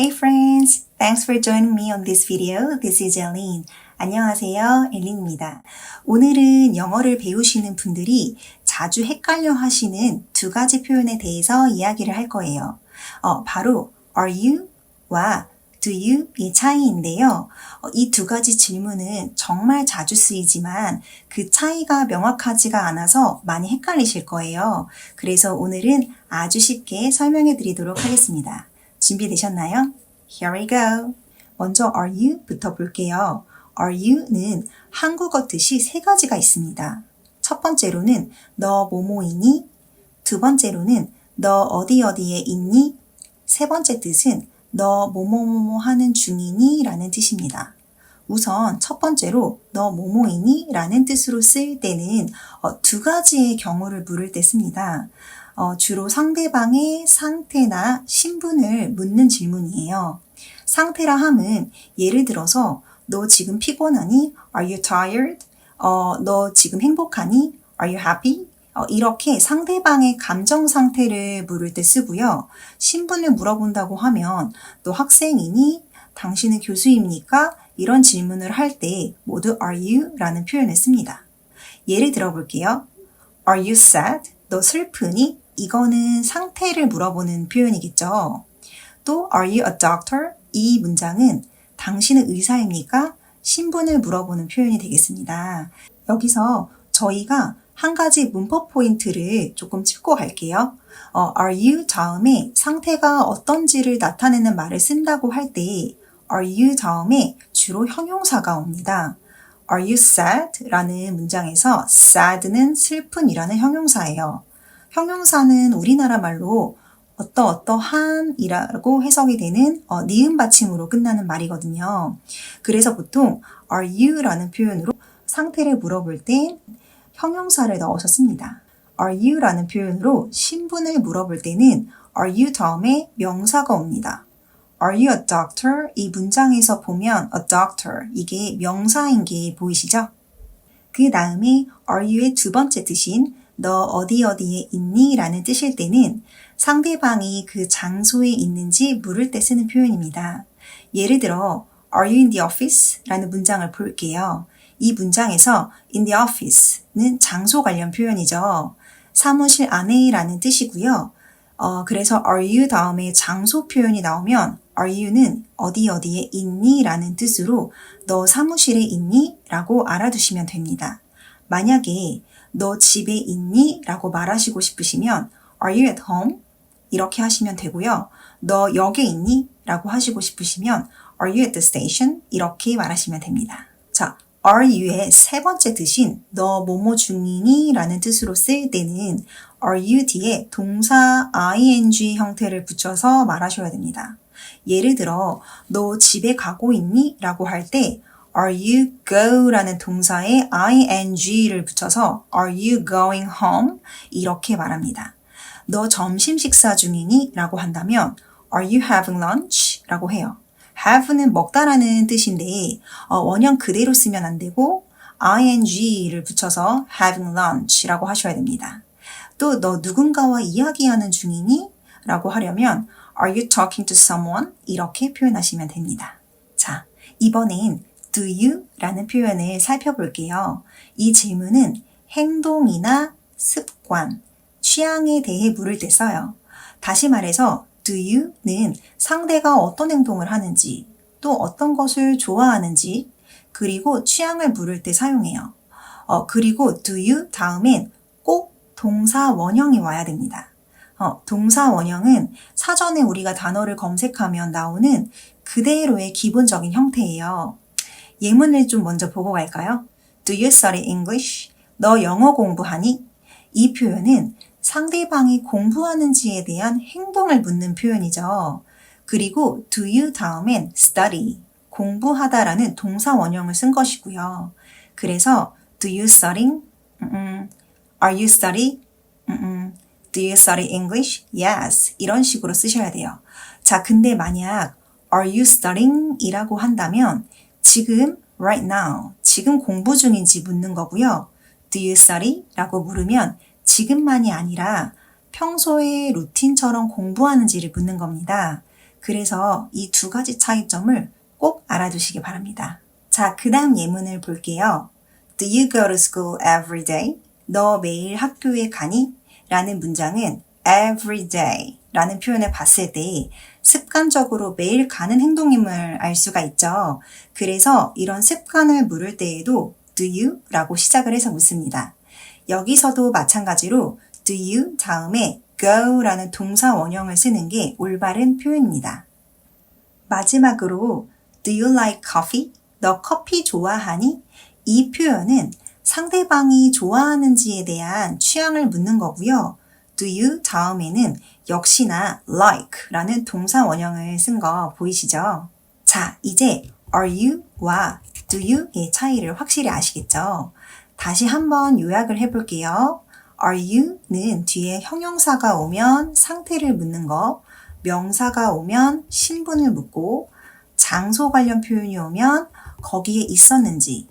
Hey friends, thanks for joining me on this video. This is Eileen. 안녕하세요, 엘린입니다. 오늘은 영어를 배우시는 분들이 자주 헷갈려 하시는 두 가지 표현에 대해서 이야기를 할 거예요. 어, 바로 are you와 do you의 차이인데요. 어, 이두 가지 질문은 정말 자주 쓰이지만 그 차이가 명확하지가 않아서 많이 헷갈리실 거예요. 그래서 오늘은 아주 쉽게 설명해 드리도록 하겠습니다. 준비되셨나요? Here we go. 먼저 are you부터 볼게요. are you는 한국어 뜻이 세 가지가 있습니다. 첫 번째로는 너 뭐뭐이니? 두 번째로는 너 어디 어디에 있니? 세 번째 뜻은 너 뭐뭐뭐뭐 하는 중이니? 라는 뜻입니다. 우선 첫 번째로 너 뭐뭐이니? 라는 뜻으로 쓰일 때는 어, 두 가지의 경우를 물을 때 씁니다. 어, 주로 상대방의 상태나 신분을 묻는 질문이에요. 상태라 함은 예를 들어서 너 지금 피곤하니? Are you tired? 어, 너 지금 행복하니? Are you happy? 어, 이렇게 상대방의 감정 상태를 물을 때 쓰고요. 신분을 물어본다고 하면 너 학생이니? 당신은 교수입니까? 이런 질문을 할 때 모두 are you? 라는 표현을 씁니다. 예를 들어 볼게요. Are you sad? 너 슬프니? 이거는 상태를 물어보는 표현이겠죠. 또 are you a doctor? 이 문장은 당신은 의사입니까? 신분을 물어보는 표현이 되겠습니다. 여기서 저희가 한 가지 문법 포인트를 조금 짚고 갈게요. 어, are you 다음에 상태가 어떤지를 나타내는 말을 쓴다고 할 때 are you 다음에 주로 형용사가 옵니다. Are you sad? 라는 문장에서 sad는 슬픈이라는 형용사예요. 형용사는 우리나라 말로 어떠어떠한이라고 해석이 되는 어, 니은 받침으로 끝나는 말이거든요. 그래서 보통 are you라는 표현으로 상태를 물어볼 땐 형용사를 넣어서 씁니다. are you라는 표현으로 신분을 물어볼 때는 are you 다음에 명사가 옵니다. Are you a doctor? 이 문장에서 보면 a doctor 이게 명사인 게 보이시죠? 그 다음에 are you의 두 번째 뜻인 너 어디 어디에 있니? 라는 뜻일 때는 상대방이 그 장소에 있는지 물을 때 쓰는 표현입니다. 예를 들어 Are you in the office? 라는 문장을 볼게요. 이 문장에서 in the office는 장소 관련 표현이죠. 사무실 안에라는 뜻이고요. 어, 그래서 are you 다음에 장소 표현이 나오면 are you는 어디 어디에 있니? 라는 뜻으로 너 사무실에 있니? 라고 알아두시면 됩니다. 만약에 너 집에 있니? 라고 말하시고 싶으시면 Are you at home? 이렇게 하시면 되고요. 너 역에 있니? 라고 하시고 싶으시면 Are you at the station? 이렇게 말하시면 됩니다. 자, are you의 세 번째 뜻인 너 뭐뭐 중이니? 라는 뜻으로 쓰일 때는 are you 뒤에 동사 ing 형태를 붙여서 말하셔야 됩니다. 예를 들어 너 집에 가고 있니? 라고 할 때 Are you go 라는 동사에 ing를 붙여서 Are you going home? 이렇게 말합니다. 너 점심 식사 중이니? 라고 한다면 Are you having lunch? 라고 해요. have는 먹다라는 뜻인데 어, 원형 그대로 쓰면 안 되고 ing를 붙여서 having lunch 라고 하셔야 됩니다. 또 너 누군가와 이야기하는 중이니? 라고 하려면 Are you talking to someone? 이렇게 표현하시면 됩니다. 자, 이번엔 do you? 라는 표현을 살펴볼게요. 이 질문은 행동이나 습관, 취향에 대해 물을 때 써요. 다시 말해서 do you는 상대가 어떤 행동을 하는지, 또 어떤 것을 좋아하는지, 그리고 취향을 물을 때 사용해요. 어, 그리고 do you 다음엔 꼭 동사 원형이 와야 됩니다. 어, 동사 원형은 사전에 우리가 단어를 검색하면 나오는 그대로의 기본적인 형태예요. 예문을 좀 먼저 보고 갈까요? Do you study English? 너 영어 공부하니? 이 표현은 상대방이 공부하는지에 대한 행동을 묻는 표현이죠. 그리고 do you 다음엔 study, 공부하다라는 동사 원형을 쓴 것이고요. 그래서 do you studying? 음, are you study? 음, do you study English? Yes. 이런 식으로 쓰셔야 돼요. 자, 근데 만약 are you studying? 이라고 한다면 지금 right now, 지금 공부 중인지 묻는 거고요. Do you study? 라고 물으면 지금만이 아니라 평소에 루틴처럼 공부하는지를 묻는 겁니다. 그래서 이 두 가지 차이점을 꼭 알아두시기 바랍니다. 자, 그 다음 예문을 볼게요. Do you go to school every day? 너 매일 학교에 가니? 라는 문장은 every day 라는 표현을 봤을 때 습관적으로 매일 가는 행동임을 알 수가 있죠. 그래서 이런 습관을 물을 때에도 do you 라고 시작을 해서 묻습니다. 여기서도 마찬가지로 do you 다음에 go 라는 동사 원형을 쓰는 게 올바른 표현입니다. 마지막으로 do you like coffee? 너 커피 좋아하니? 이 표현은 상대방이 좋아하는지에 대한 취향을 묻는 거고요. Do you 다음에는 역시나 like 라는 동사 원형을 쓴 거 보이시죠? 자, 이제 are you와 do you의 차이를 확실히 아시겠죠? 다시 한번 요약을 해볼게요. are you는 뒤에 형용사가 오면 상태를 묻는 거, 명사가 오면 신분을 묻고, 장소 관련 표현이 오면 거기에 있었는지,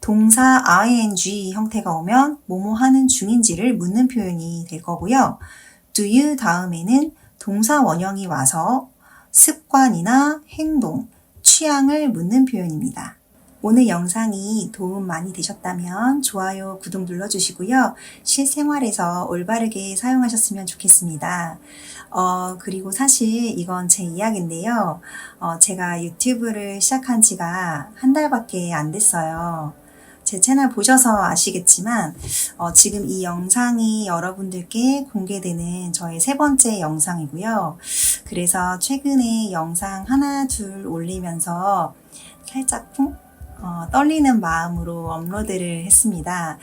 동사 ing 형태가 오면 뭐뭐 하는 중인지를 묻는 표현이 될 거고요. do you 다음에는 동사 원형이 와서 습관이나 행동, 취향을 묻는 표현입니다. 오늘 영상이 도움 많이 되셨다면 좋아요, 구독 눌러주시고요. 실생활에서 올바르게 사용하셨으면 좋겠습니다. 어, 그리고 사실 이건 제 이야기인데요. 어, 제가 유튜브를 시작한 지가 한 달밖에 안 됐어요. 제 채널 보셔서 아시겠지만 어, 지금 이 영상이 여러분들께 공개되는 저의 세 번째 영상이고요. 그래서 최근에 영상 하나 둘 올리면서 살짝 쿵 어, 떨리는 마음으로 업로드를 했습니다.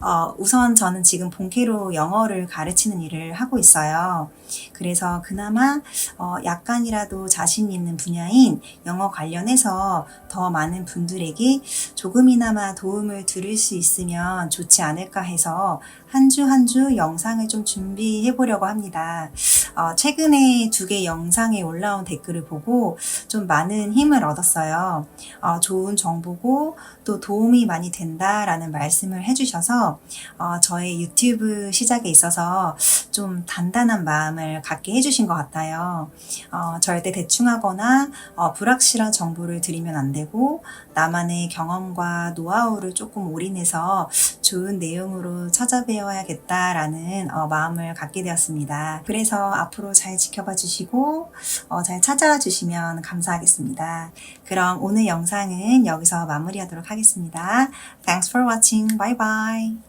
어, 우선 저는 지금 본캐로 영어를 가르치는 일을 하고 있어요. 그래서 그나마 어, 약간이라도 자신 있는 분야인 영어 관련해서 더 많은 분들에게 조금이나마 도움을 드릴 수 있으면 좋지 않을까 해서 한 주 한 주 영상을 좀 준비해 보려고 합니다. 어, 최근에 두 개 영상에 올라온 댓글을 보고 좀 많은 힘을 얻었어요. 어, 좋은 정보고 또 도움이 많이 된다라는 말씀을 해주셔서 어, 저의 유튜브 시작에 있어서 좀 단단한 마음을 갖게 해주신 것 같아요. 어, 절대 대충하거나 어, 불확실한 정보를 드리면 안 되고 나만의 경험과 노하우를 조금 올인해서 좋은 내용으로 찾아뵈어야겠다라는 어, 마음을 갖게 되었습니다. 그래서 앞으로 잘 지켜봐 주시고 어, 잘 찾아와 주시면 감사하겠습니다. 그럼 오늘 영상은 여기서 마무리하도록 하겠습니다. Thanks for watching. Bye bye.